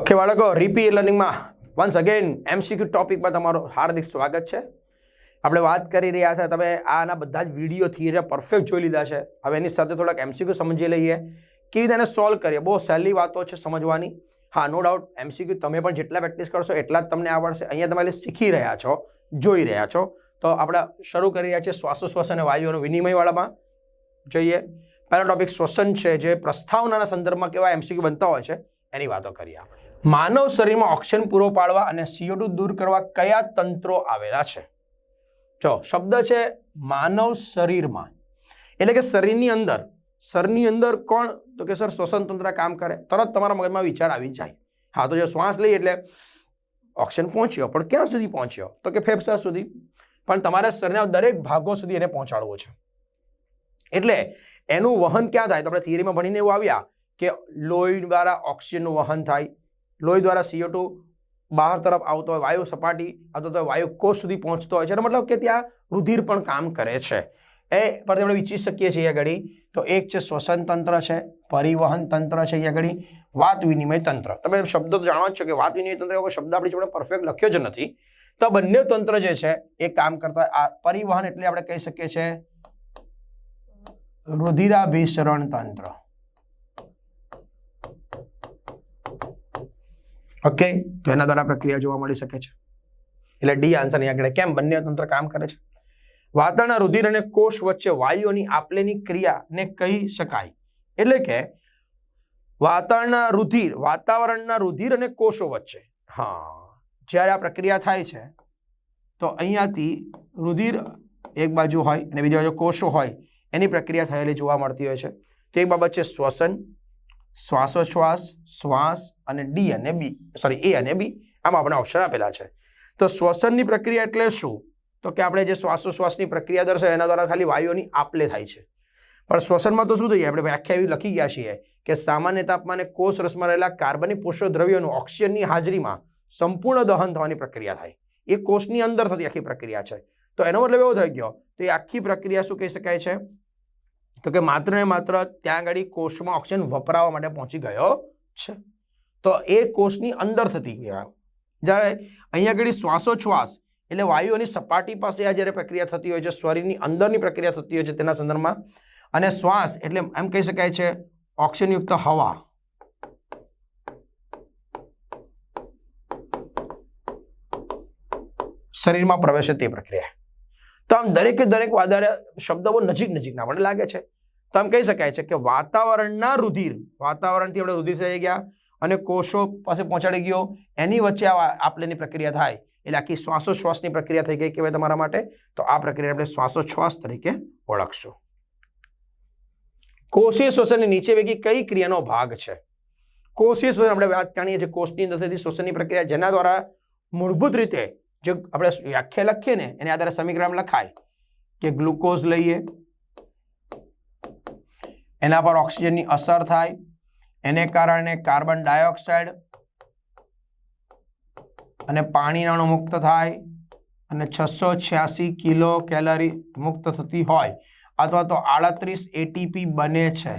Okay બાળકો રીપી લર્નિંગમાં વન્સ અગેન એમસીક્યુ ટોપિકમાં તમારું હાર્દિક સ્વાગત છે. આપણે વાત કરી રહ્યા છે, તમે આના બધા જ વીડિયો થિયરી પરફેક્ટ જોઈ લીધા છે. હવે એની સાથે થોડાક એમસીક્યુ સમજી લઈએ. કેવી રીતે એને સોલ્વ કરીએ? બહુ સહેલી વાતો છે સમજવાની. હા નો ડાઉટ એમસીક્યુ તમે પણ જેટલા પ્રેક્ટિસ કરશો, એટલા જ તમને આવડશે અહીંયા તમારે શીખી રહ્યા છો, જોઈ રહ્યા છો. તો આપણે શરૂ કરી રહ્યા છીએ શ્વાસોશ્વાસ અને વાયુઓનો વિનિમયવાળામાં. જોઈએ. પહેલો ટોપિક શ્વસન છે, જે પ્રસ્તાવનાના સંદર્ભમાં કેવા એમસીક્યુ બનતા હોય છે, એની વાતો કરીએ આપણે. માનવ શરીરમાં ઓક્સિજન પૂરો પાડવા અને CO2 દૂર કરવા કયા તંત્રો આવેલા છે? જો, શબ્દ છે માનવ શરીરમાં. એટલે કે શરીરની અંદર. શરીરની અંદર કોણ? તો કે સર શ્વસન તંત્ર કામ કરે. તરત તમારા મગજમાં વિચાર આવી જાય. હા, તો જો શ્વાસ લઈએ એટલે ઓક્સિજન પહોંચ્યો, પણ ક્યાં સુધી પહોંચ્યો? તો કે ફેફસા સુધી. પણ તમારા શરીરના દરેક ભાગો સુધી એને પહોંચાડવો છે. એટલે એનું વહન ક્યાં થાય? તો આપણે થિયરીમાં ભણીને એવું આવ્યા કે લોહી દ્વારા ઓક્સિજનનું વહન થાય. લોહી દ્વારા સીઓ બહાર તરફ આવતો હોય, વાયુ સપાટી અથવા તો વાયુ કોષ સુધી પહોંચતો હોય છે. એનો મતલબ કે ત્યાં રુધિર પણ કામ કરે છે. એ પરથી આપણે વિચારી શકીએ છીએ આગળ. તો એક છે શ્વસન તંત્ર છે, પરિવહન તંત્ર છે અહીંયા આગળ. વાત વિનિમય તંત્ર. તમે શબ્દો તો જાણો જ છો કે વાત વિનિમય તંત્ર એવો શબ્દ આપણી જોડે પરફેક્ટ લખ્યો જ નથી. તો બંને તંત્ર જે છે, એ કામ કરતા આ પરિવહન એટલે આપણે કહી શકીએ છીએ રુધિરાભિસરણ તંત્ર. ઓકે તો એના દ્વારા પ્રક્રિયા જોવા મળી શકે છે. એટલે ડી આન્સર અહીંયા આગળ. કેમ? બંને તંત્ર કામ કરે છે. વાતાવરણના રુધિર અને કોષ વચ્ચે વાયુઓની આપલેની ક્રિયાને કહી શકાય. એટલે કે વાતાવરણના રુધિર વાતાવરણના રુધિર અને કોષો વચ્ચે. હા. જ્યારે આ પ્રક્રિયા થાય છે, તો અહીંયાથી રુધિર એક બાજુ હોય અને બીજી બાજુ કોષો હોય. એની પ્રક્રિયા થયેલી જોવા મળતી હોય છે. તે બાબત છે શ્વસન શ્વાસોશ્વાસ શ્વાસ અને ડી અને બી. સોરી એ અને બી. આમાં આપણે ઓપ્શન આપેલા છે. તો શ્વસનની પ્રક્રિયા એટલે શું? તો કે આપણે જે શ્વાસોશ્વાસની પ્રક્રિયા દર્શાવે એના દ્વારા ખાલી વાયુઓની આપલે થાય છે. પણ શ્વસનમાં તો શું થઈ આપણે વ્યાખ્યા એવી લખી ગયા છીએ કે સામાન્ય તાપમાને કોષ રસમાં રહેલા કાર્બનિક પોષક દ્રવ્યોનું ઓક્સિજનની હાજરીમાં સંપૂર્ણ દહન થવાની પ્રક્રિયા થાય. એ કોષની અંદર થતી આખી પ્રક્રિયા છે. તો એનો મતલબ એવો થઈ ગયો. તો એ આખી પ્રક્રિયા શું કહી શકાય છે? તો કે માત્ર ને માત્ર ત્યાં આગળ કોષમાં ઓક્સિજન વપરાવા માટે પહોંચી ગયો છે. તો એ કોષની અંદર થતી કહેવાય જ્યારે અહીંયા આગળ શ્વાસોચ્છ્વાસ એટલે વાયુઓની સપાટી પાસે આ જ્યારે પ્રક્રિયા થતી હોય છે, શરીરની અંદરની પ્રક્રિયા થતી હોય છે તેના સંદર્ભમાં. અને શ્વાસ એટલે એમ કહી શકાય છે ઓક્સિજનયુક્ત હવા. શરીરમાં પ્રવેશે તે પ્રક્રિયા. તો આમ દરેકે દરેક વાદારે શબ્દો બહુ નજીક નજીકના મને લાગે છે. તો આમ કહી શકાય છે કે વાતાવરણના રુધિર, વાતાવરણથી આપણે રુધિર થઈ ગયા અને કોષો પાસે પહોંચાડી ગયો, એની વચ્ચે આ આપલેની પ્રક્રિયા થાય. એટલે આખી શ્વાસોશ્વાસની પ્રક્રિયા થઈ ગઈ કહેવાય તમારા માટે. તો આ પ્રક્રિયા આપણે શ્વાસોશ્વાસ તરીકે ઓળખશું. કોષીય શ્વસનની નીચે પૈકી કઈ ક્રિયાનો ભાગ છે? કોષીય શ્વસન, આપણે વાત જાણીએ છીએ કોષની અંદર થતી શ્વસનની પ્રક્રિયા, જેના દ્વારા મૂળભૂત રીતે જે આપણે વ્યાખ્યા લખીએ ને, એને આધારે સમીકરણ લખાય. કે ગ્લુકોઝ લઈએ. એના પર ઓક્સિજનની અસર થાય. એને કારણે કાર્બન ડાયોક્સાઇડ અને પાણી નાણું મુક્ત થાય અને છસો છ્યાસી કિલો કેલરી મુક્ત થતી હોય અથવા તો આડત્રીસ એટીપી બને છે.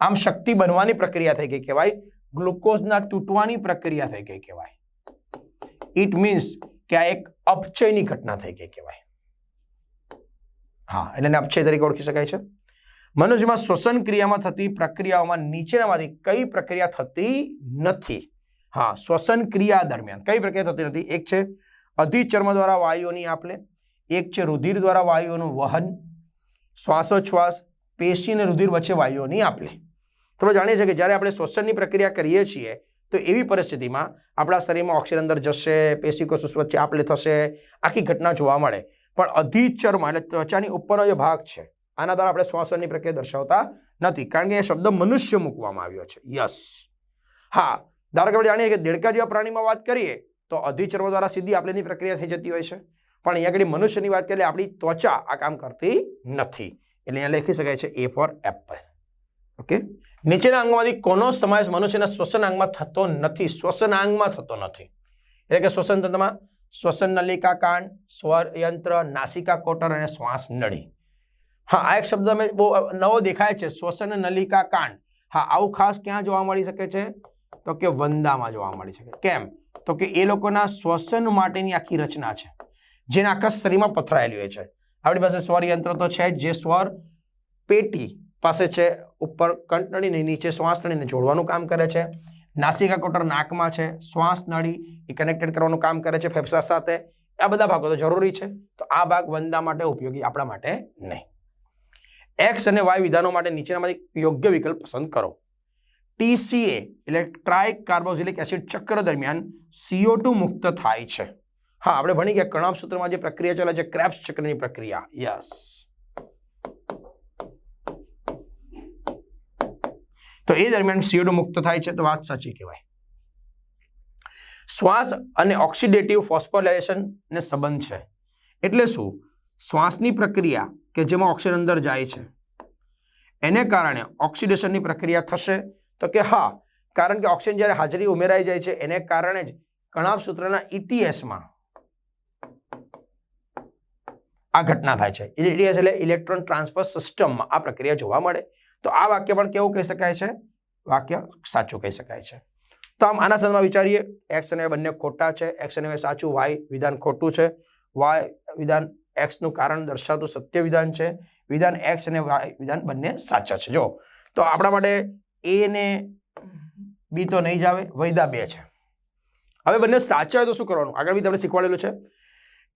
આમ શક્તિ બનવાની પ્રક્રિયા થઈ ગઈ કહેવાય. ગ્લુકોઝના તૂટવાની પ્રક્રિયા થઈ ગઈ કહેવાય. ઇટ મીન્સ કે આ એક અપચયની ઘટના થઈ ગઈ કહેવાય. હા, એટલે અપચય તરીકે ઓળખી શકાય છે. મનુષ્યમાં શ્વસન ક્રિયામાં થતી પ્રક્રિયાઓમાં નીચેનામાંથી કઈ પ્રક્રિયા થતી નથી? હા, શ્વસન ક્રિયા દરમિયાન કઈ પ્રક્રિયા થતી નથી? એક છે અધિચર્મ દ્વારા વાયુઓની આપલે, એક છે રુધિર દ્વારા વાયુઓનું વહન, શ્વાસોચ્છ્વાસ, પેશી અને રુધિર વચ્ચે વાયુઓની આપલે. તમે જાણીએ છીએ કે જ્યારે આપણે શ્વસનની પ્રક્રિયા કરીએ છીએ તો એવી પરિસ્થિતિમાં આપણા શરીરમાં ઓક્સિજન અંદર જશે, પેશીકોષ વચ્ચે આપલે થશે, આખી ઘટના જોવા મળે. પણ અધિચર્મ એટલે ત્વચાની ઉપરનો જે ભાગ છે, આના દ્વારા આપણે શ્વાસનની પ્રક્રિયા દર્શાવતા નથી. કારણ કે એ શબ્દ મનુષ્ય મૂકવામાં આવ્યો છે. યસ. હા, ધારો કે આપણે જાણીએ કે દેડકા જેવા પ્રાણીમાં વાત કરીએ, તો અધિચર્મ દ્વારા સીધી આપલેની પ્રક્રિયા થઈ જતી હોય છે. પણ અહીંયા આગળ મનુષ્યની વાત કરીએ આપણી ત્વચા આ કામ કરતી નથી. એટલે અહીંયા લખી શકાય છે એ ફોર એપલ ઓકે નીચેના અંગમાંથી કોનો સમાવેશ મનુષ્યના શ્વસન અંગમાં થતો નથી? શ્વસન અંગમાં થતો નથી. એટલે કે શ્વસન તંત્રમાં શ્વસન નલિકા કાંડ, સ્વર યંત્ર, નાસિકા કોટર અને શ્વાસ નળી. હા, આ એક શબ્દ અમે બહુ નવો દેખાય છે. શ્વસન નલિકા કાંડ. હા, આવું ખાસ ક્યાં જોવા મળી શકે છે? તો કે વંદામાં જોવા મળી શકે. કેમ? તો કે એ લોકોના શ્વસન માટેની આખી રચના છે. જેના આખા શરીરમાં પથરાયેલી હોય છે. આપણી પાસે સ્વર યંત્ર તો છે જે સ્વર પેટી પાસે છે, ઉપર કંઠનળીને નીચે શ્વાસ નળીને જોડવાનું કામ કરે છે. નાસિકા કોટર નાકમાં છે, શ્વાસ નળી એ કનેક્ટેડ કરવાનું કામ કરે છે ફેફસા સાથે. આ બધા ભાગો તો જરૂરી છે, તો આ ભાગ વંદા માટે ઉપયોગી, આપણા માટે નહીં. એક્સ અને વાય વિધાનો માટે નીચેનામાંથી યોગ્ય વિકલ્પ પસંદ કરો. ટીસીએ એટલે ટ્રાય કાર્બોક્સિલિક એસિડ ચક્ર દરમિયાન સીઓ મુક્ત થાય છે. હા, આપણે ભણી ગયા કણાપ સૂત્રમાં જે પ્રક્રિયા ચાલે છે ક્રેપ્સ ચક્રની પ્રક્રિયા. યસ તો એ દરમિયાન સીઓ મુક્ત થાય છે, તો વાત સાચી કહેવાય. શ્વાસ અને ઓક્સિડેટિવ ફોસ્ફોલાઇઝેશનને સંબંધ છે. એટલે શું? શ્વાસની પ્રક્રિયા કે જેમાં ઓક્સિજન અંદર જાય છે. એને કારણે ઓક્સિડેશનની પ્રક્રિયા થશે. તો કે હા, કારણ કે ઓક્સિજન જ્યારે હાજરી ઉમેરાઈ જાય છે, એને કારણે જ કણાભ સૂત્રના ઇટીએસમાં આ ઘટના થાય છે. ઇટીએસ એટલે ઇલેક્ટ્રોન ટ્રાન્સફર સિસ્ટમમાં આ પ્રક્રિયા જોવા મળે. તો આ વાક્ય પણ કેવું કહી શકાય છે? વાક્ય સાચું કહી શકાય છે. તો આમ આના સંદર્ભમાં વિચારીએ એક્સ અને બંને ખોટા છે. એક્સ અને સાચું વાય વિધાન ખોટું છે. વાય વિધાન એક્સનું કારણ દર્શાવતું સત્ય વિધાન છે. વિધાન એક્સ અને વાય વિધાન બંને સાચા છે. જો, તો આપણા માટે એ ને બી તો નહીં જ આવે વૈદા બે છે. હવે બંને સાચા હોય તો શું કરવાનું? આગળ બી તમને શીખવાડેલું છે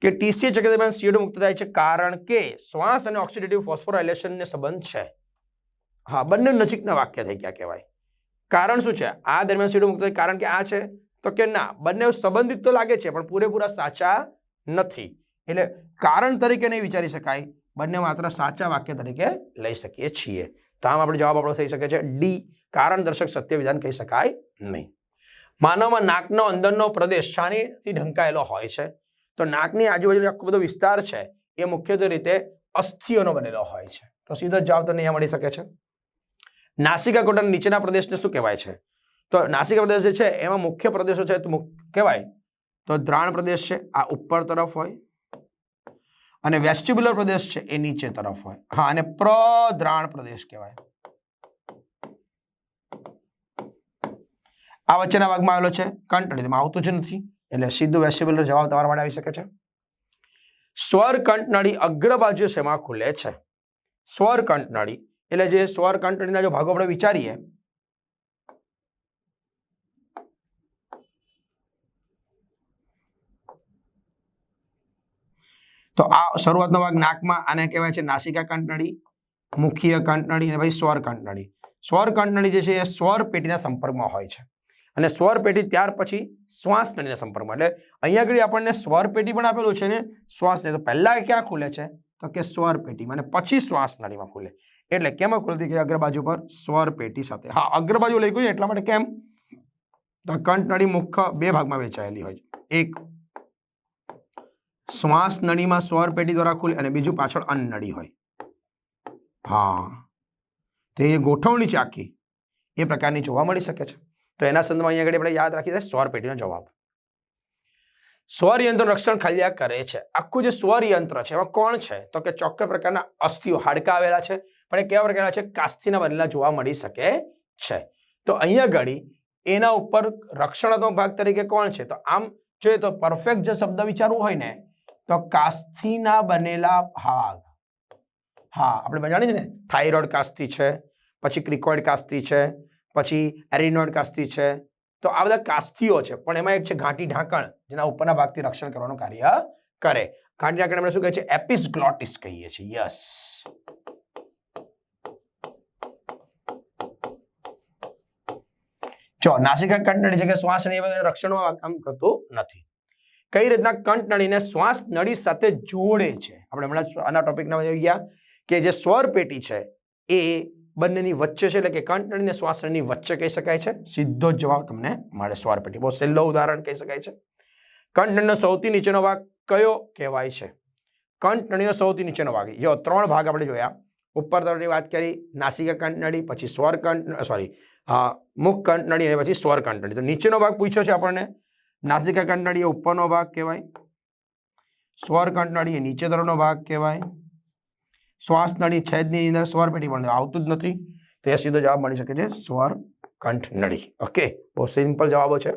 કે ટીસી ચક્ર દરમિયાન સીઓડ મુક્ત થાય છે કારણ કે શ્વાસ અને ઓક્સિડેટિવ ફોસ્ફોરાઇલેશનને સંબંધ છે. હા, બંને નજીકના વાક્ય થઈ ગયા કહેવાય. કારણ શું છે? આ દરમિયાન સીડું મુક્ત કારણ કે આ છે? તો કે ના, બંને સંબંધિત તો લાગે છે, પણ પૂરેપૂરા સાચા નથી. એટલે કારણ તરીકે નહીં વિચારી શકાય, બંને માત્ર સાચા વાક્ય તરીકે લઈ શકીએ છીએ. તો આમ આપણે જવાબ આપણો થઈ શકે છે ડી કારણ દર્શક સત્ય વિધાન કહી શકાય નહીં. માનવમાં નાકનો અંદરનો પ્રદેશ શાનીથી ઢંકાયેલો હોય છે. તો નાકની આજુબાજુ આખો બધો વિસ્તાર છે, એ મુખ્યત્વે રીતે અસ્થિઓનો બનેલો હોય છે. તો સીધો જવાબ તમને અહીંયા મળી શકે છે. નાસિકા કોટરના નીચેના પ્રદેશને શું કહેવાય છે? તો નાસિકા પ્રદેશ જે છે, એમાં મુખ્ય પ્રદેશો છે, તો કહેવાય? તો દ્રાણ પ્રદેશ છે, આ ઉપર તરફ હોય. અને વેસ્ટિબ્યુલર પ્રદેશ છે, એ નીચે તરફ હોય. હા, અને પ્રદ્રાણ પ્રદેશ કહેવાય. આ વચ્ચેના ભાગમાં આવેલો છે તેમાં આવતું જ નથી, એટલે સીધું વેસ્ટિબ્યુલર જવાબ તમારા માટે આવી શકે છે. સ્વર કંઠનળી અગ્ર બાજુ ખુલે છે. સ્વર કંઠનળી એટલે જે સ્વર કંટણીના જો ભાગો આપણે વિચારીએ, તો આ શરૂઆતનો ભાગ નાકમાં આને કહેવાય છે નાસિકા કંઠનળી મુખ્ય કંઠનળી અને પછી સ્વર કંઠનળી સ્વર કંટણી જે છે એ સ્વર પેટીના સંપર્કમાં હોય છે. અને સ્વર પેટી ત્યાર પછી શ્વાસ નળીના સંપર્કમાં. એટલે અહીંયા આગળ આપણને સ્વર પેટી પણ આપેલું છે ને, શ્વાસ નળી તો પહેલા ક્યાં ખુલે છે? તો કે સ્વર પેટીમાં. અને પછી શ્વાસ નળીમાં ખુલે. એટલે કેમ ખુલતી ગઈ અગ્રબાજુ પર? સ્વર પેટી સાથે. હા, અગ્રબાજુ લઈ ગયું એટલા માટે કેમ? તો કંઠનળી મુખ્ય બે ભાગમાં વહેંચાયેલી હોય એક, શ્વાસ નળીમાં સ્વર પેટી દ્વારા ખુલે અને બીજું પાછળ અન્ન હોય. હા. તે ગોઠવણી છે આખી. એ પ્રકારની જોવા મળી શકે છે. તો એના સંદર્ભમાં અહીંયા આગળ આપણે યાદ રાખી દે, સ્વર પેટીનો જવાબ. સ્વર યંત્રનું રક્ષણ ખાલી આ કરે છે. આખું જે સ્વર યંત્ર છે, એમાં કોણ છે? તો કે ચોક્કસ પ્રકારના અસ્થિઓ હાડકા આવેલા છે પણ એ કેવા પ્રકારના છે? કાસ્થીના બનેલા જોવા મળી શકે છે. તો અહીંયા આગળ એના ઉપર રક્ષણાત્મક ભાગ તરીકે કોણ છે? તો આમ જોઈએ તો પરફેક્ટ જે શબ્દ વિચારવું હોય ને, તો કાસ્થીના બનેલા ભાગ. હા, આપણે જાણીએ ને? થાઇરોઇડ કાસ્તી છે, પછી ક્રિકોઇડ કાસ્તી છે, પછી એરિનોઇડ કાસ્તી છે. તો આ બધા કાસ્થીઓ છે, પણ એમાં એક છે ઘાંટી ઢાંકણ, જેના ઉપરના ભાગથી રક્ષણ કરવાનું કાર્ય કરે. ઘાંટી ઢાંકણ આપણે શું કહે છે? એપિસ ગ્લોટિસ કહીએ છીએ. યસ જો નાસિકા કંઠનળી છે કે શ્વાસ નળી રક્ષણમાં કામ કરતું નથી. કઈ રીતના કંઠનળીને શ્વાસ નળી સાથે જોડે છે? આપણે હમણાં આના ટોપિકના જોઈ ગયા કે જે સ્વર પેટી છે, એ બંનેની વચ્ચે છે એટલે કે કંઠનળી અને શ્વાસ નળીની વચ્ચે કહી શકાય છે. સીધો જ જવાબ તમને મળે સ્વર પેટી. બહુ સહેલો ઉદાહરણ કહી શકાય છે. કંઠનળીનો સૌથી નીચેનો ભાગ કયો કહેવાય છે? કંઠનળીનો સૌથી નીચેનો ભાગ. જો ત્રણ ભાગ આપણે જોયા ઉપર તરફની વાત કરી, નાસિકા કંટનળી, પછી સ્વર કંઠ સોરી મુખ કંટનળી અને પછી સ્વર તો નીચેનો ભાગ પૂછ્યો છે આપણને. નાસિકા કંટનળી એ ઉપરનો ભાગ કહેવાય. સ્વર કંઠનળી એ નીચે તરફનો ભાગ કહેવાય. શ્વાસનળી છેદની અંદર સ્વર પેટી પણ આવતું જ નથી. તો એ સીધો જવાબ મળી શકે છે સ્વર કંઠનળી ઓકે બહુ સિમ્પલ જવાબો છે.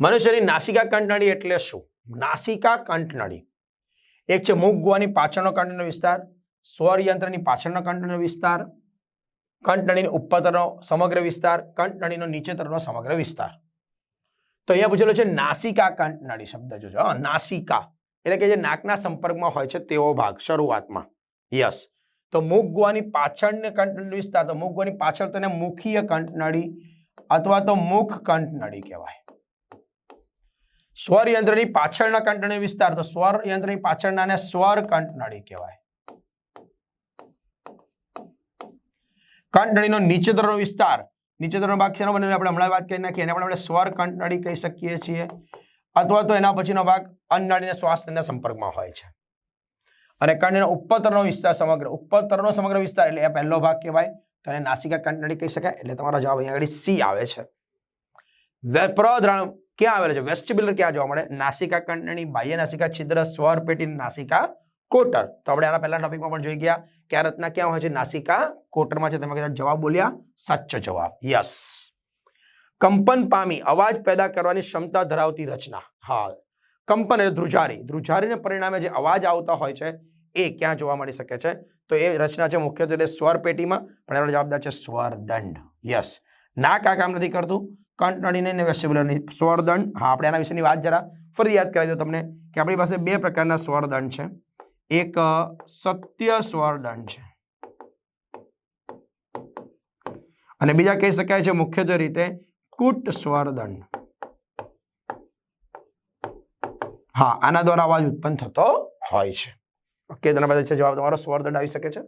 મનુષ્યની નાસિકા કંઠનળી એટલે શું? નાસિકા કંઠનળી એક છે મુખ ગુવાની પાછળનો કંઠનો વિસ્તાર. સ્વર યંત્રની પાછળનો કંઠનો વિસ્તાર કંઠનળીનો ઉપર તરફનો સમગ્ર વિસ્તાર કંઠનળીનો નીચે તરફનો સમગ્ર વિસ્તાર. તો અહીંયા પૂછેલો છે, નાસિકા કંઠનળી શબ્દ જોજો નાસિકા. એટલે કે જે નાકના સંપર્કમાં હોય છે તેવો ભાગ, શરૂઆતમાં. યસ. તો મુખ ગુવાની પાછળને કંઠનળી વિસ્તાર, તો મુખ ગુવાની પાછળ તેને મુખીય કંઠનળી અથવા તો મુખ કંઠનળી કહેવાય. સ્વર યંત્રની પાછળના કંઠનળી વિસ્તાર, તો સ્વર યંત્રની પાછળનાને સ્વર કંઠનળી કહેવાય. કંઠનળીનો નીચે તરફનો વિસ્તાર. નીચે તરફનો ભાગ શેનો બને આપણે હમણાં વાત કરી નાખી એને પણ આપણે સ્વર કંઠનળી કહી શકીએ છીએ. અથવા તો એના પછીનો ભાગ અન્નનળીને શ્વાસના સંપર્કમાં હોય છે. અને કંઠનો ઉપર તરફનો વિસ્તાર સમગ્ર ઉપર તરફનો સમગ્ર વિસ્તાર એટલે એ પહેલો ભાગ કહેવાય. તો એને નાસિકા કંઠનળી કહી શકાય. એટલે તમારો જવાબ અહીંયા આગળ સી આવે છે. પ્રદ્રાણ ક્યાં આવેલો છે? વેસ્ટિબ્યુલર ક્યાં જોવા મળે? નાસિકા કંઠનળી બાહ્ય નાસિકા છિદ્ર, સ્વર પેટી, નાસિકા કોટર. તો આપણે આના પહેલા ટોપિકમાં પણ જોઈ ગયા કે આ રચના ક્યાં હોય છે? નાસિકા કોટરમાં છે. તમે કદાચ જવાબ બોલ્યા સાચો જવાબ. યસ કંપન પામી, અવાજ પેદા કરવાની ક્ષમતા ધરાવતી રચના. હા. કંપન એટલે ધ્રુજારી. ધ્રુજારીને પરિણામે જે અવાજ આવતા હોય છે, એ ક્યાં જોવા મળી શકે છે? તો એ રચના છે મુખ્યત્વે સ્વર પેટીમાં, પણ એનો જવાબદાર છે સ્વરદંડ. યસ નાક આ કામ નથી કરતું. કંઠનળીને અને વેસ્ટિબ્યુલરની સ્વરદંડ. હા, આપણે આના વિશેની વાત જરા ફરી યાદ કરાવી દો તમને કે આપણી પાસે બે પ્રકારના સ્વરદંડ છે. એક સત્ય સ્વરદંડ છે. અને બીજા કહી શકાય છે મુખ્યત્વે રીતે કુટ સ્વરદંડ હા, આના દ્વારા અવાજ ઉત્પન્ન થતો હોય છે. ઓકે, તેના બધા છે જવાબ તમારો સ્વરદંડ આવી શકે છે.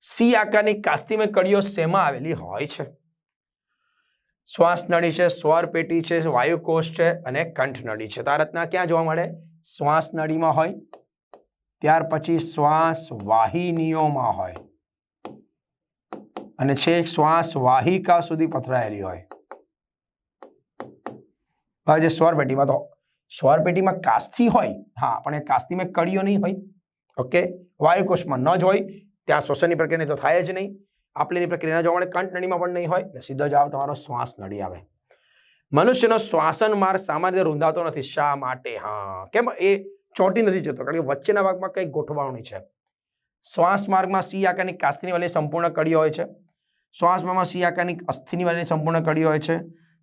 સી આકારની કાસ્તીમય કડીઓ શેમાં આવેલી હોય છે? શ્વાસ નળી છે, સ્વર પેટી છે, વાયુકોષ છે અને કંઠ નળી છે. તો આ રચના ક્યાં જોવા મળે? શ્વાસ નળીમાં હોય. ત્યાર પછી શ્વાસ વાહિનીઓમાં હોય. અને છેક શ્વાસ વાહિકા સુધી પથરાયેલી હોય. જે સ્વરપેટીમાં તો સ્વરપેટીમાં કાસ્થી હોય. હા, પણ એ કાસ્તીમાં કડીઓ નહીં હોય. ઓકે? વાયુકોષમાં ન જ હોય. ત્યાં શ્વસનની પ્રક્રિયા તો થાય જ નહીં. આપલીની પ્રક્રિયા જોવા મળે કંઠ નળીમાં પણ નહીં હોય. એટલે સીધો જવાબ તમારો શ્વાસ નળી આવે. મનુષ્યનો શ્વાસન માર્ગ સામાન્ય રીતે રૂંધાતો નથી. શા માટે? હા. કેમ? એ ચોંટી નથી જતો, કારણ કે વચ્ચેના ભાગમાં કંઈક ગોઠવાણી છે. શ્વાસ માર્ગમાં સી આકારની કાસ્તીની વાળી સંપૂર્ણ કડી હોય છે. શ્વાસ માર્ગમાં સી આકારની અસ્થિની વાળી સંપૂર્ણ કડી હોય છે.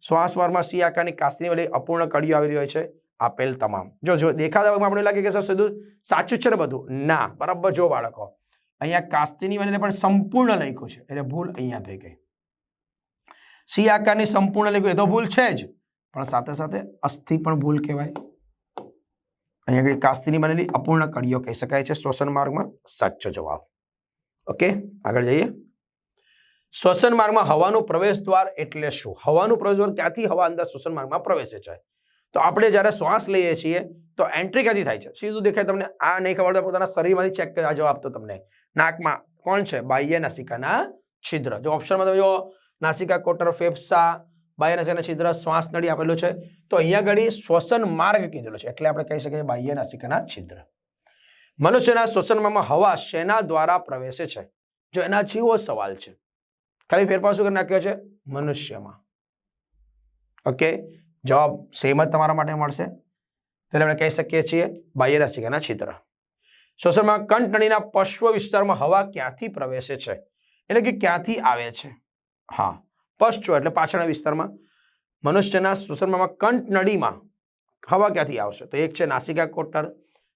શ્વાસ માર્ગમાં સી આકારની કાસ્તીની વાલી અપૂર્ણ કડીઓ આવેલી હોય છે. આપેલ તમામ. જો જો, દેખાતા ભાગમાં આપણે લાગે કે સર, સીધું સાચું છે ને બધું? ના, બરાબર જો, બાળકો. અહીંયા કાસ્તીની વાલીને પણ સંપૂર્ણ લખ્યું છે. એટલે ભૂલ અહીંયા થઈ ગઈ. સી આકારની સંપૂર્ણ લખ્યું, એ તો ભૂલ છે જ. પણ સાથે સાથે અસ્થિ પણ ભૂલ કહેવાય. અહીંયા આગળ કાસ્તીની બનેલી અપૂર્ણ કડીઓ કહી શકાય છે. શ્વસન માર્ગમાં સાચો જવાબ. ઓકે, આગળ જઈએ. શ્વસન માર્ગમાં હવાનું પ્રવેશ દ્વાર એટલે શું? હવાનું પ્રવેશ દ્વાર ક્યાંથી હવા અંદર શ્વસન માર્ગમાં પ્રવેશે છે? તો આપણે જ્યારે શ્વાસ લઈએ છીએ, તો એન્ટ્રી ક્યાંથી થાય છે? સીધું દેખાય તમને આ નહીં ખબર પોતાના શરીરમાંથી ચેક કરી આ જવાબ તો તમને નાકમાં કોણ છે? બાહ્ય નાસિકાના છિદ્ર. જો ઓપ્શનમાં તમે જો નાસિકા, કોટર, ફેફસા બાહ્ય અને છિદ્ર, શ્વાસ નળી આપેલું છે. તો અહીંયા આગળ શ્વસન માર્ગ કીધેલો છે. એટલે આપણે કહી શકીએ બાહ્ય નાસિકાના છિદ્ર. મનુષ્યના શ્વસનમાં હવા શેના દ્વારા પ્રવેશે છે. જો એના જેવો સવાલ છે. ખાલી ફેરફાર શું કરી નાખ્યો છે? મનુષ્યમાં. ઓકે? જવાબ સેમ જ તમારા માટે મળશે. એટલે આપણે કહી શકીએ છીએ બાહ્ય નાસિકાના છિદ્ર. શ્વસનમાં કંઠનળીના પશ્વ વિસ્તારમાં હવા ક્યાંથી પ્રવેશે છે? એટલે કે ક્યાંથી આવે છે? હા. પશ્વ એટલે પાછળના વિસ્તારમાં, મનુષ્યના શ્વસનમાં કંઠનળીમાં હવા ક્યાંથી આવશે? તો એક છે નાસિકા કોટર,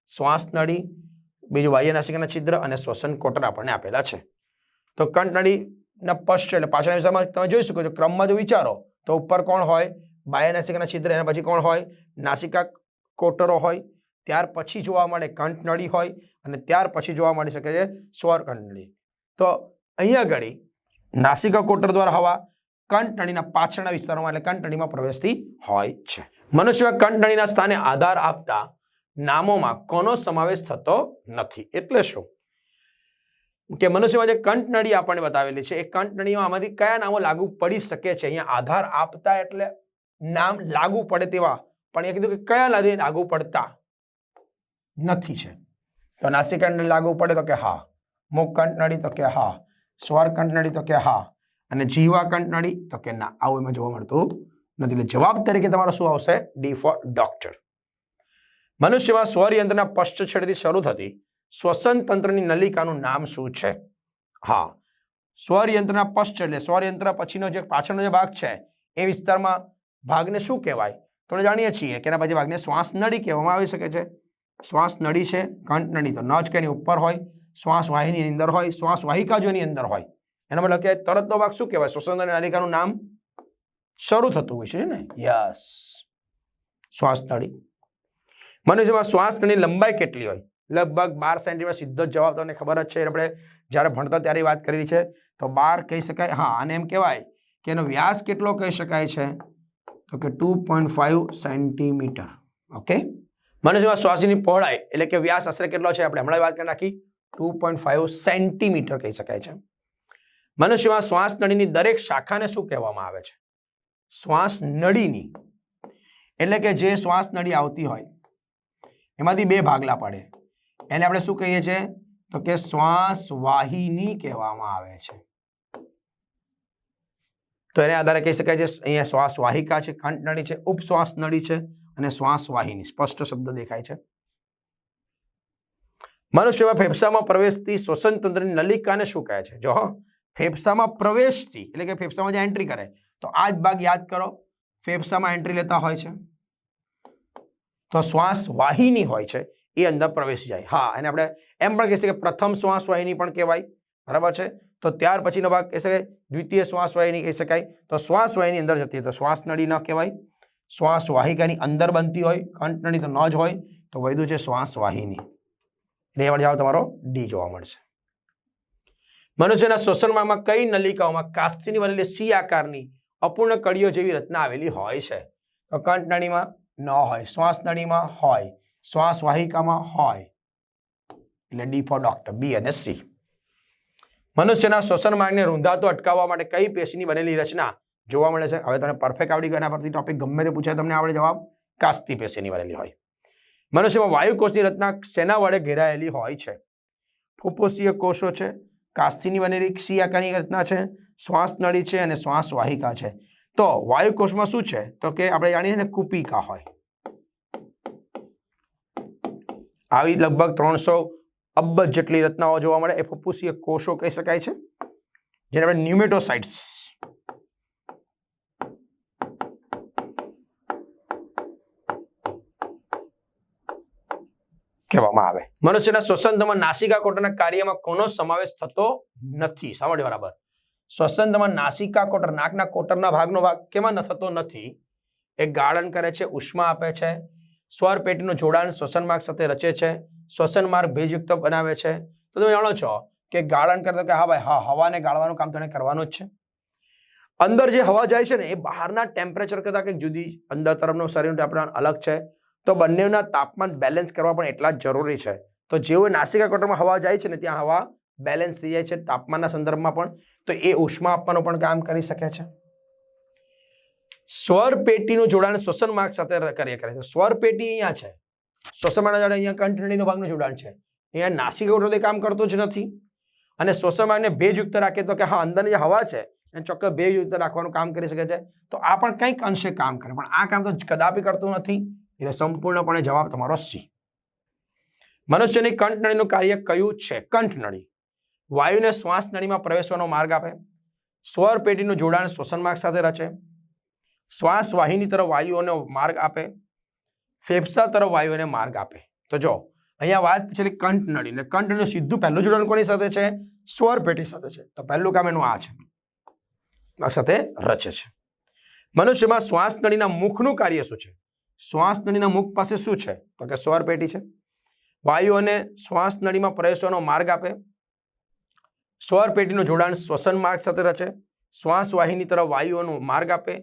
શ્વાસ નળી, બીજું બાહ્ય નાસિકાના છિદ્ર અને શ્વસન કોટર આપણને આપેલા છે. તો કંઠનળીના પશ્ચ એટલે પાછળના વિસ્તારમાં તમે જોઈ શકો છો, ક્રમમાં જો વિચારો, તો ઉપર કોણ હોય? બાહ્ય નાસિકાના છિદ્ર, એના પછી કોણ હોય? નાસિકા કોટરો હોય. ત્યાર પછી જોવા મળે કંઠનળી હોય અને ત્યાર પછી જોવા મળી શકે છે સ્વર કંઠનળી તો અહીંયા આગળ નાસિકા કોટર દ્વારા હવા કંઠનળીના પાછળના વિસ્તારોમાં એટલે કંટણીમાં પ્રવેશતી હોય છે. મનુષ્યમાં કંટણીના સ્થાને આધાર આપતા નામોમાં કોનો સમાવેશ થતો નથી. એટલે શું? કે મનુષ્યમાં જે કંટનળી આપણને બતાવેલી છે, એ કંઠનળીમાં આમાંથી કયા નામો લાગુ પડી શકે છે? અહીંયા આધાર આપતા એટલે નામ લાગુ પડે તેવા, પણ એ કીધું કે કયા લાદે લાગુ પડતા નથી છે. તો નાસિક કંઠનળી લાગુ પડે તો કે હા. મુખ કંટનળી તો કે હા. સ્વર કંટનળી તો કે હા. અને જીવા કંઠનળી તો કે ના, આવું એમાં જોવા મળતું નથી. એટલે જવાબ તરીકે તમારો શું આવશે? ડી ફોર ડોક્ટર મનુષ્યમાં સ્વરયંત્રના પશ્ચ છેડેથી શરૂ થતી શ્વસન તંત્રની નલિકાનું નામ શું છે? હા સ્વરયંત્રના પશ્ચ એટલે સ્વરયંત્ર પછીનો જે પાછળનો જે ભાગ છે, એ વિસ્તારમાં ભાગને શું કહેવાય? તો જાણીએ છીએ કે એના પછી ભાગને શ્વાસ નળી કહેવામાં આવી શકે છે. શ્વાસ નળી છે કંઠ નળી તો ન જ કે એની ઉપર હોય શ્વાસ વાહિનીની અંદર હોય શ્વાસ વાહિકા જો એની અંદર હોય. એનો મતલબ કે તરતનો ભાગ શું કહેવાય? શ્વસન નાલિકાનું નામ શરૂ થતું હોય છે ને? યસ. શ્વાસ નળી મનુષ્યમાં શ્વાસ નળીની લંબાઈ કેટલી હોય? લગભગ બાર સેન્ટીમીટર સીધો જ જવાબ તમને ખબર જ છે. આપણે જ્યારે ભણતા ત્યારે વાત કરી છે, તો બાર કહી શકાય. હા અને એમ કહેવાય કે એનો વ્યાસ કેટલો કહી શકાય છે? તો કે two point five centimetre. Okay? મનુષ્યમાં શ્વાસની પહોળાઈ એટલે કે વ્યાસ આશરે કેટલો છે? આપણે હમણાં વાત કરી નાખી. ટુ પોઈન્ટ ફાઇવ સેન્ટીમીટર કહી શકાય છે. મનુષ્યમાં શ્વાસ નળીની દરેક શાખાને શું કહેવામાં આવે છે? શ્વાસ નળીની. એટલે કે જે શ્વાસ નળી આવતી હોય, એમાંથી બે ભાગલા પડે. એને આપણે શું કહીએ છીએ? તો કે શ્વાસ વાહિની કહેવામાં આવે છે. તો એને આધારે કહી શકાય છે, અહીંયા શ્વાસ વાહિકા છે કંઠ નળી છે, ઉપશ્વાસ નળી છે અને શ્વાસ વાહિની સ્પષ્ટ શબ્દ દેખાય છે. મનુષ્યમાં ફેફસામાં પ્રવેશતી શ્વસન તંત્રની નલિકાને શું કહે છે? જો ફેફસામાં પ્રવેશથી, એટલે કે ફેફસામાં જે એન્ટ્રી કરે, તો આ જ ભાગ યાદ કરો. ફેફસામાં એન્ટ્રી લેતા હોય છે. તો શ્વાસ વાહિની હોય છે, એ અંદર પ્રવેશી જાય. હા, એને આપણે એમ પણ કહી કે પ્રથમ શ્વાસ વાહિની પણ કહેવાય. બરાબર છે? તો ત્યાર પછીનો ભાગ કહી શકાય, દ્વિતીય શ્વાસ વાહિની કહી શકાય. તો શ્વાસ વાહિની અંદર જતી તો શ્વાસ નળી ન કહેવાય. શ્વાસ વાહિકાની અંદર બનતી હોય, કંઠ નળી તો ન જ હોય. તો વૈધું છે શ્વાસ વાહિની. એટલે એમાં જવાબ તમારો ડી જોવા મળશે. મનુષ્યના શ્વસનમાં કઈ નલિકાઓમાં કાસ્તીની બનેલી સી આકારની અપૂર્ણ કડીઓ જેવી રચના આવેલી હોય છે? તો કંઠનળીમાં ન હોય, શ્વાસ નળીમાં હોય, શ્વાસ વાહિકામાં હોય. એટલે ડી ફોર ડોક્ટર બી અને સી મનુષ્યના શ્વસન માર્ગને રૂંધાતો અટકાવવા માટે કઈ પેશીની બનેલી રચના જોવા મળે છે? હવે તમને પરફેક્ટ આવડી ગયો એના પરથી ટોપિક ગમે તે પૂછાય તમને આવડે જવાબ કાસ્તી પેશીની બનેલી હોય. મનુષ્યમાં વાયુ કોષની રચના શેના વડે ઘેરાયેલી હોય છે? ફુફ્ફુસીય કોષો છે કાસ્થીની બનેલી સી આકારની રચના છે, શ્વાસ નળી છે અને શ્વાસ વાહિકા છે. તો વાયુકોષમાં શું છે? તો કે આપણે જાણીએ ને કુપિકા હોય. આવી લગભગ ત્રણસો અબજ જેટલી રચનાઓ જોવા મળે, એ ફુફ્ફુસીય કોષો કહી શકાય છે. જેને આપણે ન્યુમેટોસાઇટ્સ કહેવામાં આવે. મનુષ્યના શ્વસનતમાં નાસિકા કોટરના કાર્યમાં કોનો સમાવેશ થતો નથી? સાંભળ્યો બરાબર. શ્વસનતમાં નાસિકા કોટર નાકના કોટરના ભાગનો ભાગ કેમાં ન થતો નથી? એ ગાળણ કરે છે, ઉષ્મા આપે છે, સ્વર પેટીનું જોડાણ શ્વસન માર્ગ સાથે રચે છે, શ્વસન માર્ગ ભેજયુક્ત બનાવે છે. તો તમે જાણો છો કે ગાળણ કરતો કે હા ભાઈ, હા, હવાને ગાળવાનું કામ તેને કરવાનું જ છે. અંદર જે હવા જાય છે ને, એ બહારના ટેમ્પરેચર કરતાં કંઈક જુદી, અંદર તરફનું શરીરનું ટેમ્પરેચર અલગ છે તો બંનેના તાપમાન બેલેન્સ કરવા પણ એટલા જ જરૂરી છે. તો જેઓ નાસિકા કોટરમાં હવા જાય છે ને ત્યાં હવા બેલેન્સ થઈ જાય છે તાપમાનના સંદર્ભમાં પણ, તો એ ઉષ્મા આપવાનું પણ કામ કરી શકે છે. સ્વર પેટીનું જોડાણ શ્વસન માર્ગ સાથે કાર્ય કરે છે. સ્વર પેટી અહીંયા છે. શ્વસન માર્ગ જોડાણ અહીંયા કંઠનળીનો ભાગનું જોડાણ છે. અહીંયા નાસિકા કોટરો કામ કરતો જ નથી. અને શ્વસન માર્ગને ભેજયુક્ત રાખે તો કે હા અંદરની જે હવા છે, એને ચોક્કસ ભેજયુક્ત રાખવાનું કામ કરી શકે છે. તો આ પણ કંઈક અંશે કામ કરે. પણ આ કામ તો કદાપી કરતું નથી. એટલે સંપૂર્ણપણે જવાબ તમારો સી. મનુષ્યની કંઠનળીનું કાર્ય કયું છે? કંઠનળી. વાયુને શ્વાસ નળીમાં પ્રવેશવાનો માર્ગ આપે. સ્વર પેટીનું જોડાણ શ્વસન માર્ગ સાથે રચે. શ્વાસ વાહિની તરફ વાયુઓને માર્ગ આપે. ફેફસા તરફ વાયુઓને માર્ગ આપે. તો જો, અહીંયા વાત પૂછેલી કંઠનળી ને કંઠનળીનું સીધું પહેલું જોડાણ કોની સાથે છે? સ્વર પેટી સાથે છે. તો પહેલું કામ એનું આ છે. સાથે રચે છે. મનુષ્યમાં શ્વાસ નળીના મુખનું કાર્ય શું છે? શ્વાસ નળીના મુખ પાસે શું છે? તો કે સ્વર પેટી છે. વાયુઓને શ્વાસ નળીમાં પ્રવેશવાનો માર્ગ આપે. સ્વર પેટીનું જોડાણ શ્વસન માર્ગ સાથે રચે શ્વાસ વાહિની તરફ વાયુઓનો માર્ગ આપે.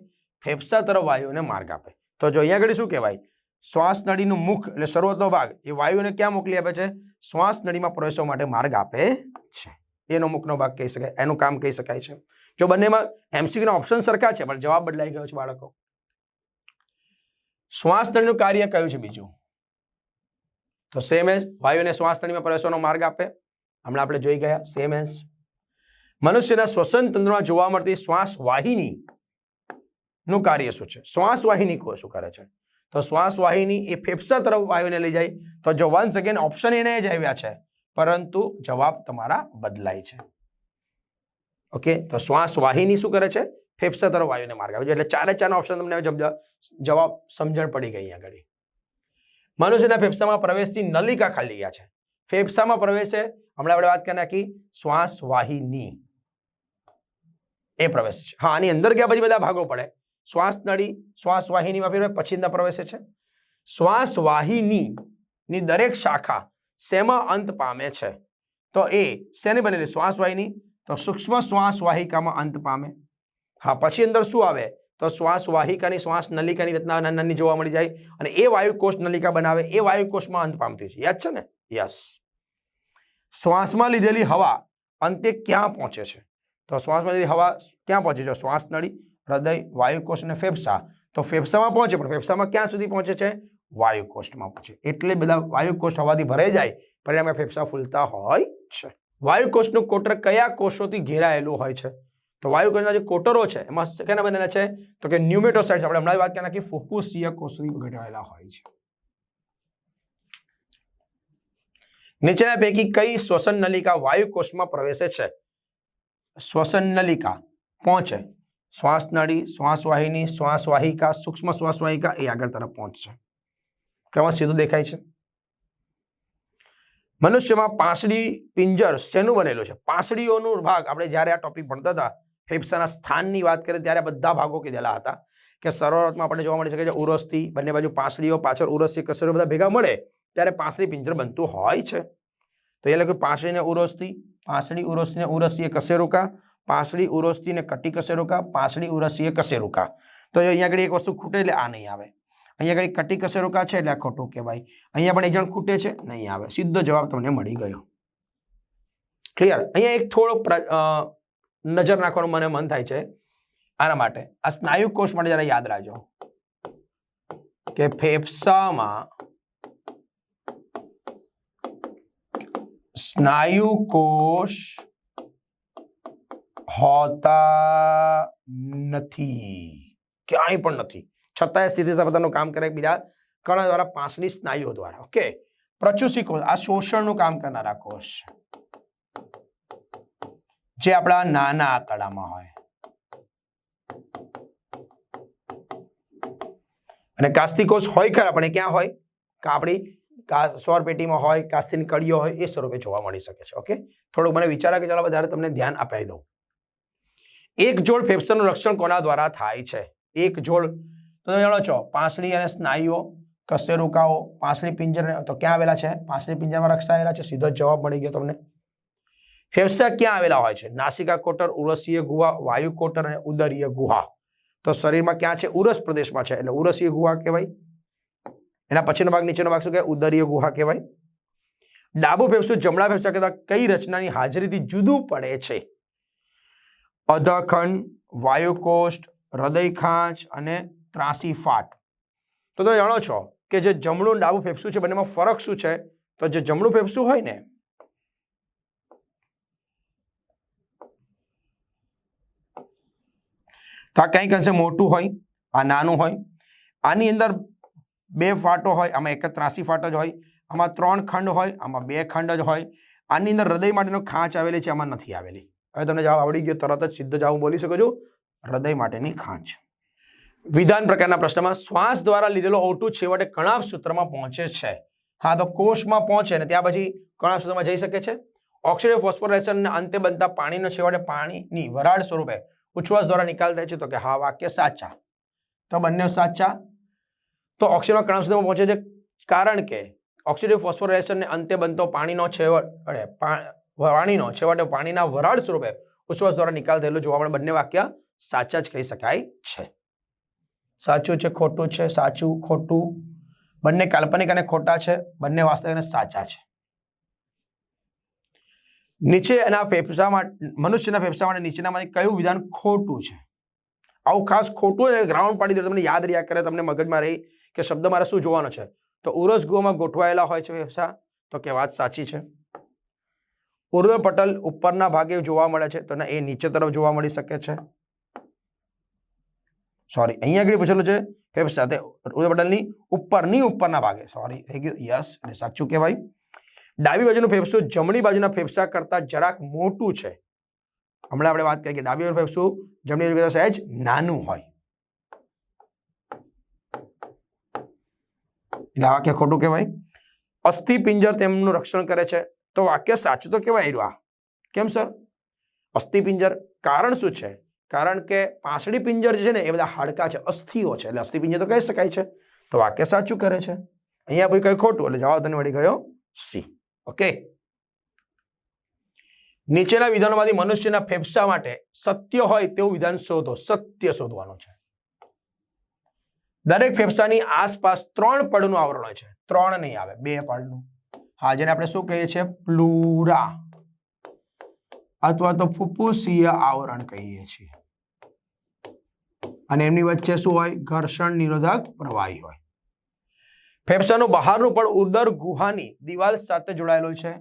ફેફસા તરફ વાયુઓને માર્ગ આપે. તો જો અહીંયા આગળ શું કહેવાય? શ્વાસ નળીનું મુખ એટલે શરૂઆતનો ભાગ એ વાયુઓને ક્યાં મોકલી આપે છે? શ્વાસ નળીમાં પ્રવેશવા માટે માર્ગ આપે છે. એનો મુખનો ભાગ કહી શકાય, એનું કામ કહી શકાય છે. જો બંનેમાં એમસીક્યુના ઓપ્શન સરખા છે, પણ જવાબ બદલાઈ ગયો છે બાળકો. શ્વાસ નળીનું કાર્ય કયું છે બીજું? તો સેમ એઝ વાયુને શ્વાસતળીમાં પ્રવેશવાનો માર્ગ આપે. હમણાં આપણે જોઈ ગયા સેમ એઝ મનુષ્યના શ્વસન તંત્રમાં જોવા મળતી શ્વાસ વાહિની નું કાર્ય શું છે? શ્વાસ વાહિની શું કરે છે? તો શ્વાસ વાહિની એ ફેફસા તરફ વાયુને લઈ જાય. તો જો વન્સ અગેન ઓપ્શન એને જ આવ્યા છે. પરંતુ જવાબ તમારા બદલાય છે. ઓકે તો શ્વાસ વાહિની શું કરે છે? ફેફસા તરફ વાયુને માર્ગ આવે છે. એટલે ચારે ચારના ઓપ્શન તમને જવાબ સમજણ પડી ગઈ અહીંયા આગળ. મનુષ્યના ફેફસામાં પ્રવેશથી નલિકા ખાલી ગયા છે. ફેફસામાં પ્રવેશે, હમણાં આપણે વાત કરી નાખી શ્વાસ વાહિની એ પ્રવેશ છે. હા, આની અંદર ગયા પછી બધા ભાગો પડે. શ્વાસ નળી શ્વાસ વાહિનીમાં ફેરવે પછીના પ્રવેશે છે. શ્વાસ વાહિનીની દરેક શાખા શેમાં અંત પામે છે? તો એ શેની બનેલી? શ્વાસ વાહિની તો સૂક્ષ્મ શ્વાસ વાહિકામાં અંત પામે. હા, પછી અંદર શું આવે? તો શ્વાસ વાહિકાની શ્વાસ નલિકાની રચના નાની નાની જોવા મળી જાય અને એ વાયુકોષ નલિકા બનાવે, એ વાયુકોષમાં અંત પામતી છે. યાદ છે ને? યસ. શ્વાસમાં લીધેલી હવા અંતે ક્યાં પહોંચે છે? તો શ્વાસમાં લીધેલી હવા ક્યાં પહોંચે છે? શ્વાસ નળી, હૃદય, વાયુકોષ અને ફેફસા. તો ફેફસામાં પહોંચે, પણ ફેફસામાં ક્યાં સુધી પહોંચે છે? વાયુકોષમાં પહોંચે. એટલે બધા વાયુકોષ હવાથી ભરાઈ જાય, પરિણામે ફેફસા ફૂલતા હોય છે. વાયુકોષનું કોટર કયા કોષોથી ઘેરાયેલું હોય છે? તો વાયુકોષના જે કોટરો છે, એમાં કેના બનેલા છે? તો કે ન્યુમેટોસાઇટ્સ આપણે હમણાં વાત કરીએ કે ફુફુસીય કોષોથી ઘટાડેલા હોય છે. નીચેના પૈકી કઈ શ્વસન નલિકા વાયુકોષમાં પ્રવેશે છે? શ્વસન નલિકા પહોંચે. શ્વાસ નળી શ્વાસવાહિકા શ્વાસ વાહિકા સૂક્ષ્મ શ્વાસવાહિકા એ આગળ તરફ પહોંચશે. કેમાં સીધું દેખાય છે? મનુષ્યમાં પાંસળી પિંજર શેનું બનેલું છે? પાંસળીઓનો ભાગ. આપણે જ્યારે આ ટોપિક ભણતા હતા ફેફસાના સ્થાનની વાત કરીએ ત્યારે બધા ભાગો કીધેલા હતા કે શરૂઆતમાં આપણને જોવા મળી શકે છે ઉરસથી બંને બાજુ પાંસળીઓ પાછળ ઉરસથી કસરો બધા ભેગા મળે ત્યારે પાંસળી પિંજર બનતું હોય છે. તો એ લખ્યું પાંસળીને ઉરસથી પાંસળી ઉરસને ઉરસીએ કસેરુકા પાંસળી ઉરસથી ને કટી કસેરુકા પાંસળી ઉરસીએ કસેરુકા તો અહીંયા આગળ એક વસ્તુ ખૂટે એટલે આ નહીં આવે. અહીંયા આગળ કટી કસેરુકા છે એટલે આ ખોટું કહેવાય. અહીંયા પણ એક જણ ખૂટે છે, નહીં આવે. સીધો જવાબ તમને મળી ગયો. ક્લિયર અહીંયા એક થોડો નજર નાખવાનું મને મન થાય છે આના માટે. આ સ્નાયુ કોષ માટે જરા યાદ રાખજો. કે ફેફસામાં સ્નાયુ કોષ હોતા નથી. ક્યાંય પણ નથી. છતાંય સીધી પોતાનું કામ કરે બીજા કણા દ્વારા પાંચની સ્નાયુઓ દ્વારા. ઓકે? પ્રચુસી કોષ. આ શોષણનું કામ કરનારા કોષ. જે આપણા નાના આંતરડામાં હોય. અને કાસ્તિકોષ હોય ખરા, પણ ક્યાં હોય? આપણી સ્વર પેટીમાં હોય, કાસ્તીની કડીઓ હોય, એ સ્વરૂપે જોવા મળી શકે છે. ઓકે? થોડુંક મને વિચારા કે ચાલો વધારે તમને ધ્યાન અપાઈ દઉં. એક જોડ ફેફસાનું રક્ષણ કોના દ્વારા થાય છે? એક જોડ તમે જાણો છો, પાંસળી અને સ્નાયુઓ કશેરુકાઓ પાંસળી પિંજર તો ક્યાં આવેલા છે? પાંસળી પિંજરમાં રક્ષાયેલા છે. સીધો જવાબ મળી ગયો તમને. ફેફસા ક્યાં આવેલા હોય છે? નાસિકા કોટર, ઉરસીય ગુહા, વાયુ કોટર અને ઉદરીય ગુહા. તો શરીરમાં ક્યાં છે? ઉરસ પ્રદેશમાં છે. એટલે ઉરસીય ગુહા કહેવાય. એના પછીનો ભાગ, નીચેનો ભાગ શું કહેવાય? ઉદરીય ગુહા કહેવાય. ડાબુ ફેફસું જમણા ફેફસા કરતા કઈ રચનાની હાજરીથી જુદું પડે છે? અધખંડ, વાયુકોષ્ઠ હૃદય ખાંચ અને ત્રાસી ફાટ. તો તમે જાણો છો કે જે જમણું ડાબું ફેફસું છે, બંનેમાં ફરક શું છે? તો જે જમણું ફેફસું હોય ને તો આ કંઈક અંશે મોટું હોય, આ નાનું હોય. આની અંદર બે ફાટો હોય, આમાં એક જ ત્રાસી ફાટ જ હોય, આમાં ત્રણ ખંડ હોય, આમાં બે ખંડ જ હોય. આની અંદર હૃદય માટેનો ખાંચ આવેલી છે, આમાં નથી આવેલી. હવે તમને જવાબ આવડી ગયો, તરત જ સીધો જવાબ બોલી શકો છો. હૃદય માટેની ખાંચ. વિધાન પ્રકારના પ્રશ્નમાં શ્વાસ દ્વારા લીધેલો ઓટું છેવટે કણાભ સૂત્રમાં પહોંચે છે. હા, તો કોષમાં પહોંચે ને ત્યાં પછી કણાભ સૂત્રમાં જઈ શકે છે. ઓક્સિડેટિવ ફોસ્ફોરેશનના અંતે બનતા પાણીનો છેવટે પાણીની વરાળ સ્વરૂપે ઉચ્છ્વાસ દ્વારા નિકાલ થાય છે તો કે હા, વાક્ય સાચા. તો બંને સાચા? તો ઓક્સિજન કણમ સુધીમાં પહોંચે છે કારણ કે ઓક્સિડેટિવ ફોસ્ફોરેશનને અંતે બનતો પાણીનો છેવટ, અરે પાણીનો છેવટે પાણીના વરાળ સ્વરૂપે ઉચ્છવાસ દ્વારા નિકાલ થયેલો જોવા મળે. બંને વાક્ય સાચા જ કહી શકાય છે. સાચું છે, ખોટું છે, સાચું, ખોટું. બંને કાલ્પનિક અને ખોટા છે, બંને વાસ્તવિક અને સાચા છે. નીચે એના ફેફસામાં મનુષ્યના ફેફસા માટે નીચેનામાંથી કયું વિધાન ખોટું છે? આવું ખાસ ખોટું અને ગ્રાઉન્ડ પાડી દે તમને યાદ રહ્યા કરે, તમને મગજમાં રહી કે શબ્દ મારે શું જોવાનો છે. તો ઉરસ ગુહામાં ગોઠવાયેલા હોય છે ફેફસા, તો કે વાત સાચી છે. ઉર્વ પટલ ઉપરના ભાગે જોવા મળે છે, તો ના એ નીચે તરફ જોવા મળી શકે છે. સોરી અહીંયા આગળ પૂછેલું છે, ફેફસા, તે ઉર્વ પટલની ઉપરની, ઉપરના ભાગે. સોરી થઈ ગયું. યસ એટલે સાચું કહેવાય. ડાબી બાજુનું ફેફસું જમણી બાજુના ફેફસા કરતાં જરાક મોટું છે. હમણાં આપણે વાત કરીએ કે ડાબી બાજુનું ફેફસું જમણી બાજુ કરતાં સહેજ નાનું હોય. એટલે આ વાક્ય ખોટું કહેવાય. અસ્થિ પિંજર તેમનું રક્ષણ કરે છે. તો વાક્ય સાચું તો કહેવાય રહ્યું કેમ સર? અસ્થિ પિંજર કારણ શું છે? કારણ કે પાંસળી પિંજર જે છે ને એ બધા હાડકા છે, અસ્થિઓ છે. એટલે અસ્થિ પિંજર તો કહી શકાય છે. તો વાક્ય સાચું કરે છે. અહીંયા ભાઈ કઈ ખોટું, એટલે જવાબ તને વળી ગયો સી. ઓકે? નીચેના વિધાનોમાંથી મનુષ્યના ફેફસા માટે સત્ય હોય તેવું વિધાન શોધો. સત્ય શોધવાનું છે. દરેક ફેફસાની આસપાસ ત્રણ પડનું આવરણ હોય છે. ત્રણ નહીં આવે, બે પડનું હા, જેને આપણે શું કહીએ છીએ? પ્લુરા. અથવા તો ફુફુસીય આવરણ કહીએ છીએ. અને એમની વચ્ચે શું હોય? ઘર્ષણ નિરોધક પ્રવાહી હોય. ફેફસાનું બહારનું પણ ઉદર ગુહાની દિવાલ સાથે જોડાયેલું છે.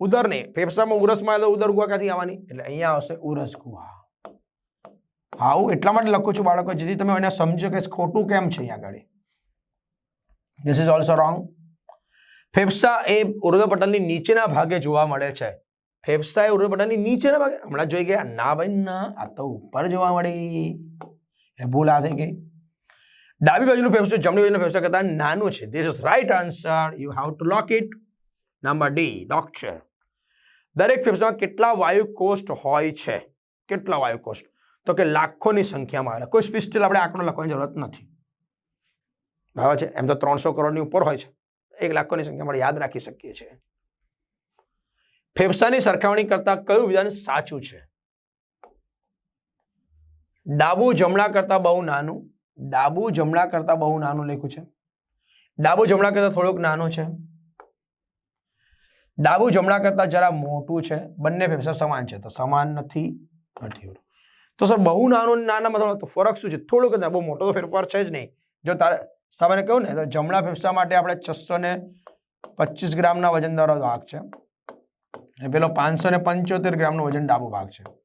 ઉદરને ફેફસામાં ઉરસમાં આવેલો ઉદર ગુહા ક્યાંથી આવવાની? એટલે અહીંયા આવશે ઉરસ ગુહા. હા, હું એટલા માટે લખું છું બાળકો, જેથી તમે એને સમજો કે ખોટું કેમ છે અહીંયા આગળ. ધીસ ઇઝ ઓલ્સો રોંગ ફેફસા એ ઉર્ધ્વપટલની નીચેના ભાગે જોવા મળે છે. ફેફસા એ ઉર્ધ્વપટલની નીચેના ભાગે? હમણાં જોઈ ગયા? ના ભાઈ, ના, આ તો ઉપર જોવા મળી. એ ભૂલ આ થઈ ગઈ. ડાબી બાજુનું ફેફસું, જમણી બાજુનું ફેફસા કરતાં નાનું છે. This is right answer you have to lock it number D doctor દરેક ફેફસામાં કેટલા વાયુ કોષ હોય છે? કેટલા વાયુ કોષ તો કે લાખોની સંખ્યામાં આવે કોઈ સ્પેશિયલ આપણે આંકડો લખવાની જરૂરત નથી. બરાબર છે? એમ તો ત્રણસો કરોડની ઉપર હોય છે. એક લાખોની સંખ્યામાં યાદ રાખી શકીએ છીએ. ફેફસાની સરખામણી કરતાં કયું વિધાન સાચું છે? ડાબું જમણા કરતાં બહુ નાનું. ડાબુ જમણા કરતાં બહુ નાનું લખ્યું છે. ડાબુ જમણા કરતાં થોડુંક નાનું છે. ડાબુ જમણા કરતાં જરા મોટું છે. બંને ફેફસા સમાન છે. તો સમાન નથી નથી તો સર બહુ નાનું નાનામાં તો ફરક શું છે? થોડુંક ના, બહુ મોટો તો ફેરફાર છે જ નહીં. જો તારે સામાન્ય કહું ને તો જમણા ફેફસા માટે આપણે છસો ને પચીસ ગ્રામના દ્વારા ભાગ છે. પેલો પાંચસો ને પંચોતેર ગ્રામનો વજન ડાબો ભાગ છે.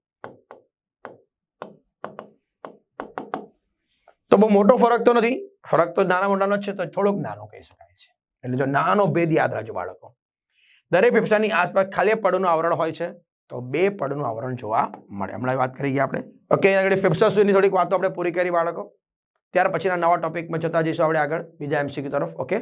તો બહુ મોટો ફરક તો નથી. ફરક તો નાના મોટાનો જ છે, તો થોડોક નાનો કહી શકાય છે. એટલે જો નાનો ભેદ યાદ રાખજો બાળકો. દરેક ફેફસાની આસપાસ ખાલી પડનું આવરણ હોય છે, તો બે પડનું આવરણ જોવા મળે. હમણાં વાત કરી ગયા આપણે. ઓકે આગળ ફેફસા સુધીની થોડીક વાતો આપણે પૂરી કરી બાળકો. ત્યાર પછીના નવા ટોપિકમાં જતા જઈશું આપણે આગળ, બીજા એમસીક્યુ તરફ. ઓકે